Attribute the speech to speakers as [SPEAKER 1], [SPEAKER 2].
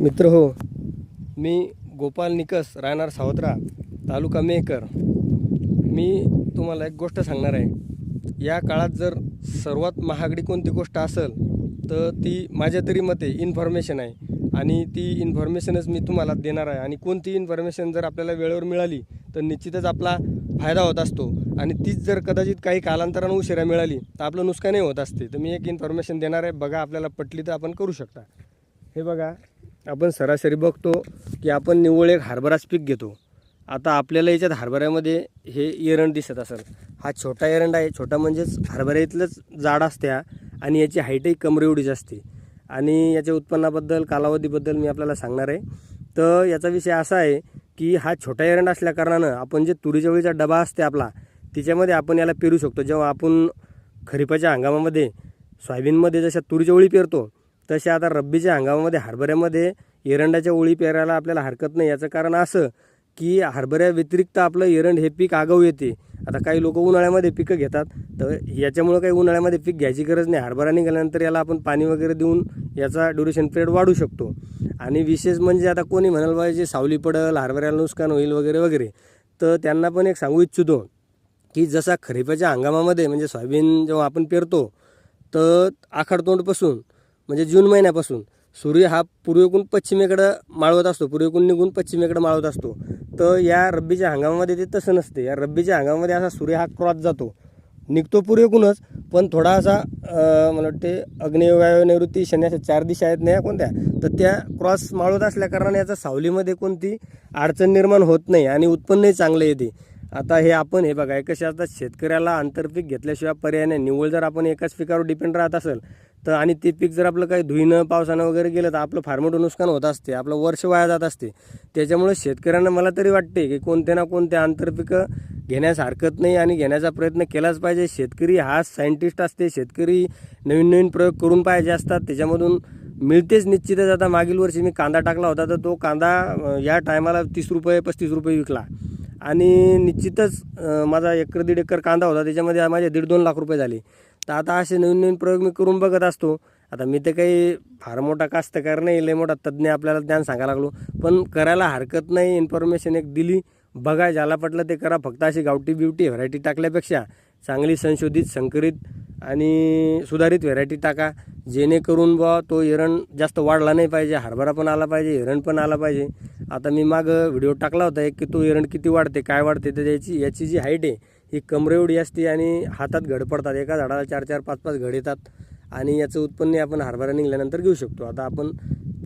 [SPEAKER 1] मित्र हो मी गोपाल निकस राहणार सावत्रा तालुका मेकर मी तुम्हाला एक गोष्ट सांगणार आहे. या काळात जर सर्वात महागडी कोणती गोष्ट असेल तर ती माझ्या तरी मते इन्फॉर्मेशन आहे. आणि ती इन्फॉर्मेशनच मी तुम्हाला देणार आहे. आणि कोणती इन्फॉर्मेशन जर आपल्याला वेळेवर मिळाली तर निश्चितच आपला फायदा होत असतो. आणि तीच जर कदाचित काही कालांतरानं उशिरा मिळाली तर आपलं नुकसानही होत असते. तर मी एक इन्फॉर्मेशन देणार आहे. बघा आपल्याला पटली तर आपण करू शकता. हे बघा आपण सरासरी बघतो की आपण निव्वळ एक हरभराच पीक घेतो. आता आपल्याला याच्यात हरभऱ्यामध्ये हे एरंड दिसत असेल. हा छोटा एरंड आहे. छोटा म्हणजेच हरभऱ्यातलंच जाड असते आणि याची हाईटही कमरे एवढीच असते. आणि याच्या उत्पन्नाबद्दल कालावधीबद्दल मी आपल्याला सांगणार आहे. तर याचा विषय असा आहे की हा छोटा एरंड असल्याकारणानं आपण जे तुरीच्या वेळीचा डबा असते आपला तिच्यामध्ये आपण याला पेरू शकतो. जेव्हा आपण खरीपाच्या हंगामामध्ये सोयाबीनमध्ये जशा तुरीच्या ओळी पेरतो तसे आता रब्बीच्या हंगामामध्ये हरभऱ्यामध्ये एरंडाच्या ओळी पेरायला आपल्याला हरकत नाही. याचं कारण असं की हरभऱ्या व्यतिरिक्त आपलं एरंड हे पीक आगाऊ येते. आता काही लोक उन्हाळ्यामध्ये पिकं घेतात. तर याच्यामुळं काही उन्हाळ्यामध्ये पीक घ्यायची गरज नाही. हरभरा निघाल्यानंतर याला आपण पाणी वगैरे देऊन याचा ड्युरेशन पिरियड वाढू शकतो. आणि विशेष म्हणजे आता कोणी म्हणाल पाहिजे सावली पडल हरभऱ्याला नुकसान होईल वगैरे वगैरे. तर त्यांना पण एक सांगू इच्छितो की जसा खरीपाच्या हंगामामध्ये म्हणजे सोयाबीन जेव्हा आपण पेरतो तर आखाडतोंडपासून म्हणजे जून महिन्यापासून. सूर्य हा पूर्वेकडून पश्चिमेकडं माळवत असतो. पूर्वेकडून निघून पश्चिमेकडं माळवत असतो. तर या रब्बीच्या हंगामामध्ये ते तसं नसते. या रब्बीच्या हंगामामध्ये असा सूर्य हा क्रॉस जातो. निघतो पूर्वेकूनच पण थोडा असा मला वाटते अग्निवायू निवृत्ती नैऋत्य अशा चार दिशा आहेत नाही या कोणत्या? तर त्या क्रॉस माळवत असल्या कारणाने याचा सावलीमध्ये कोणती अडचण निर्माण होत नाही आणि उत्पन्नही चांगलं येते. आता हे आपण हे बघा कसे आता शेतकऱ्याला आंतरपीक घेतल्याशिवाय पर्याय नाही. निव्वळ जर आपण एकाच पिकावर डिपेंड राहत असेल तर आणि ते पीक जर आपलं काही धुईनं पावसानं वगैरे गेलं तर आपलं फार मोठं नुकसान होत असते. आपलं वर्ष वाया जात असते. त्याच्यामुळे शेतकऱ्यांना मला तरी वाटते की कोणत्या ना कोणत्या आंतरपिकं घेण्यास हरकत नाही आणि घेण्याचा प्रयत्न केलाच पाहिजे. शेतकरी हा सायंटिस्ट असते. शेतकरी नवीन नवीन प्रयोग करून पाहिजे असतात. त्याच्यामधून मिळतेच निश्चितच. आता मागील वर्षी मी कांदा टाकला होता तर तो कांदा या टायमाला तीस रुपये पस्तीस रुपये विकला. आणि निश्चितच माझा एकर दीड एकर कांदा होता. त्याच्यामध्ये माझे दीड दोन लाख रुपये झाले. तर आता असे नवीन नवीन प्रयोग मी करून बघत असतो. आता मी तर काही फार मोठा कास्तकार नाही लय मोठा तज्ज्ञ आपल्याला ज्ञान सांगायला लागलो. पण करायला हरकत नाही इन्फॉर्मेशन एक दिली बघा ज्याला पटलं ते करा. फक्त अशी गावठी बिवटी व्हरायटी टाकल्यापेक्षा चांगली संशोधित संकरित आणि सुधारित व्हेरायटी टाका. जेणेकरून बुवा तो हिरण जास्त वाढला नाही पाहिजे हरभरा पण आला पाहिजे हिरण पण आला पाहिजे. आता मी मागं व्हिडिओ टाकला होता एक की तो हिरण किती वाढते काय वाढते तर याची याची जी हाईट आहे ही कमरे असते आणि हातात घड पडतात. एका झाडाला चार चार पाच पाच घड येतात आणि याचं उत्पन्न आपण हरभरा निघाल्यानंतर घेऊ शकतो. आता आपण